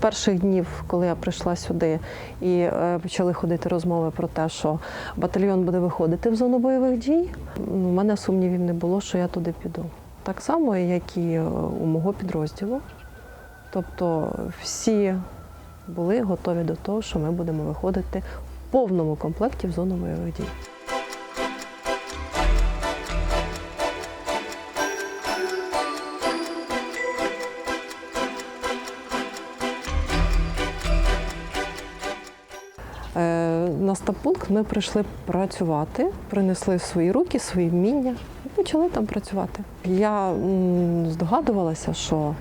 Перших днів, коли я прийшла сюди і е, почали ходити розмови про те, що батальйон буде виходити в зону бойових дій, у мене сумнівів не було, що я туди піду. Так само, як і е, у мого підрозділу. Тобто всі були готові до того, що ми будемо виходити в повному комплекті в зону бойових дій. На стаб-пункт ми прийшли працювати, принесли свої руки, свої вміння і почали там працювати. Я здогадувалася, що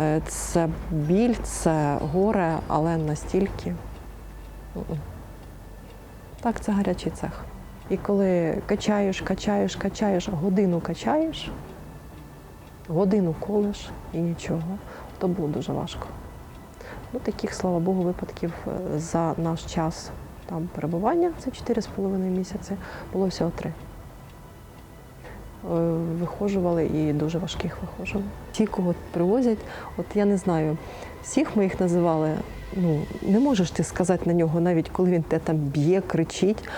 е, це біль, це горе, але настільки. Так, це гарячий цех. І коли качаєш, качаєш, качаєш, годину качаєш, годину колиш і нічого, то було дуже важко. Ну, таких, слава Богу, випадків е, за наш час там перебування, це 4,5 місяці, було всього три. Е, Вихожували і дуже важких вихожували. Ті, кого привозять, от я не знаю, всіх ми їх називали. Ну, не можеш ти сказати на нього, навіть коли він те там б'є, кричить,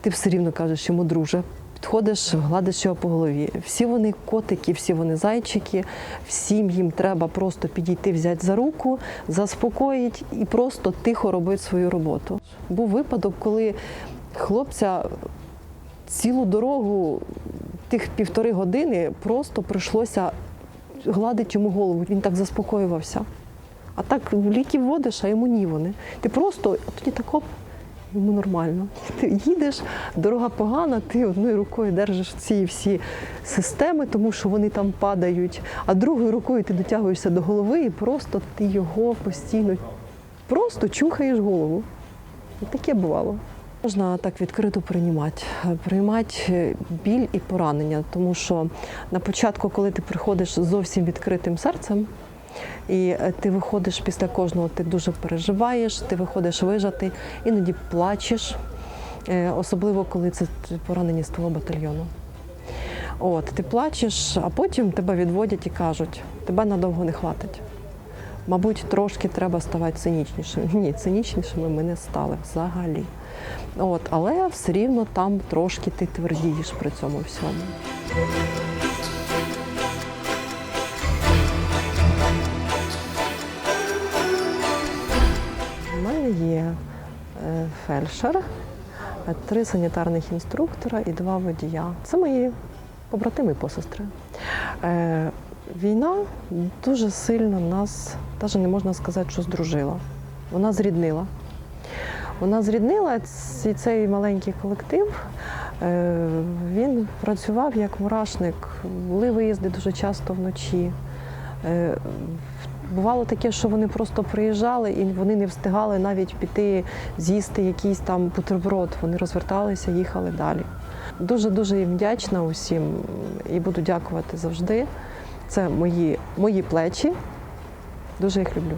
ти все рівно кажеш йому, друже, підходиш, гладиш його по голові. Всі вони котики, всі вони зайчики, всім їм треба просто підійти, взяти за руку, заспокоїть і просто тихо робити свою роботу. Був випадок, коли хлопця цілу дорогу, тих півтори години, просто прийшлося гладити йому голову. Він так заспокоювався. А так ліки вводиш, а йому ні вони. Ти просто а тоді так оп, йому нормально. Ти їдеш, дорога погана, ти одною рукою держиш ці всі системи, тому що вони там падають, а другою рукою ти дотягуєшся до голови і просто ти його постійно просто чухаєш голову. Таке бувало. Можна так відкрито приймати, приймати біль і поранення, тому що на початку, коли ти приходиш зовсім відкритим серцем, і е, ти виходиш після кожного, ти дуже переживаєш, ти виходиш вижати, іноді плачеш, е, особливо коли це поранені з твого батальйону. От, ти плачеш, а потім тебе відводять і кажуть, тебе надовго не хватить. Мабуть, трошки треба ставати цинічнішими. Ні, цинічнішими ми не стали взагалі. От, але все рівно там трошки ти твердієш при цьому всьому. Фельдшер, е, три санітарних інструктора і два водія. Це мої побратими і посестри. Е, Війна дуже сильно нас, навіть не можна сказати, що здружила. Вона зріднила. Вона зріднила цей маленький колектив. Е, Він працював як мурашник, були виїзди дуже часто вночі. Бувало таке, що вони просто приїжджали і вони не встигали навіть піти з'їсти якийсь там бутерброд. Вони розверталися, їхали далі. Дуже дуже їм вдячна усім і буду дякувати завжди. Це мої, мої плечі. Дуже їх люблю.